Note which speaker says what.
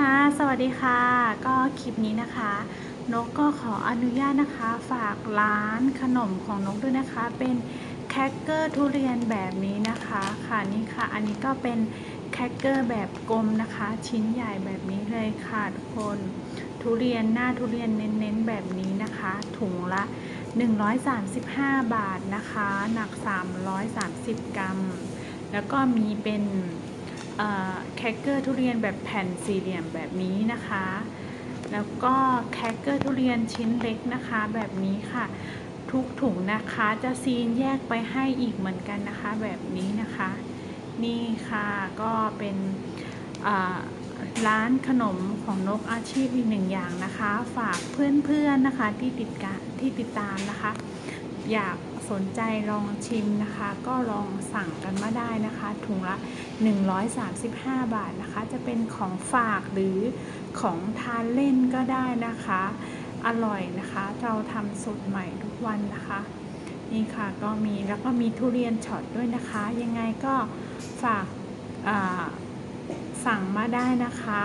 Speaker 1: ค่ะ สวัสดีค่ะ ก็คลิปนี้นะคะ นกก็ขออนุญาตนะคะ ฝากร้านขนมของนกด้วยนะคะ เป็นแครกเกอร์ทุเรียนแบบนี้นะคะ ค่ะนี่ค่ะ อันนี้ก็เป็นแครกเกอร์แบบกลมนะคะ ชิ้นใหญ่แบบนี้เลยค่ะทุกคน ทุเรียนหน้าทุเรียนเน้นๆแบบนี้นะคะ ถุงละ 135 บาทนะคะ หนัก 330 กรัม แล้วก็มีเป็น แครกเกอร์ทุเรียนแบบแผ่นสี่เหลี่ยมแบบนี้นะคะ แล้วก็แครกเกอร์ทุเรียนชิ้นเล็กนะคะแบบนี้ค่ะ ทุกถุงนะคะจะซีนแยกไปให้อีกเหมือนกันนะคะ แบบนี้นะคะ นี่ค่ะก็เป็นร้านขนมของนกอาชีพอีกหนึ่งอย่างนะคะ ฝากเพื่อนๆนะคะที่ติดกาที่ติดตามนะคะ อยากสนใจลองชิมนะคะ ก็ลองสั่งกันมาได้นะคะ ถุงละ 135 บาทนะคะ จะเป็นของฝากหรือของทานเล่นก็ได้นะคะ อร่อยนะคะ เราทำสดใหม่ทุกวันนะคะ นี่ค่ะก็มีแล้วก็มีทุเรียนช็อตด้วยนะคะ ยังไงก็ฝากสั่งมาได้นะคะ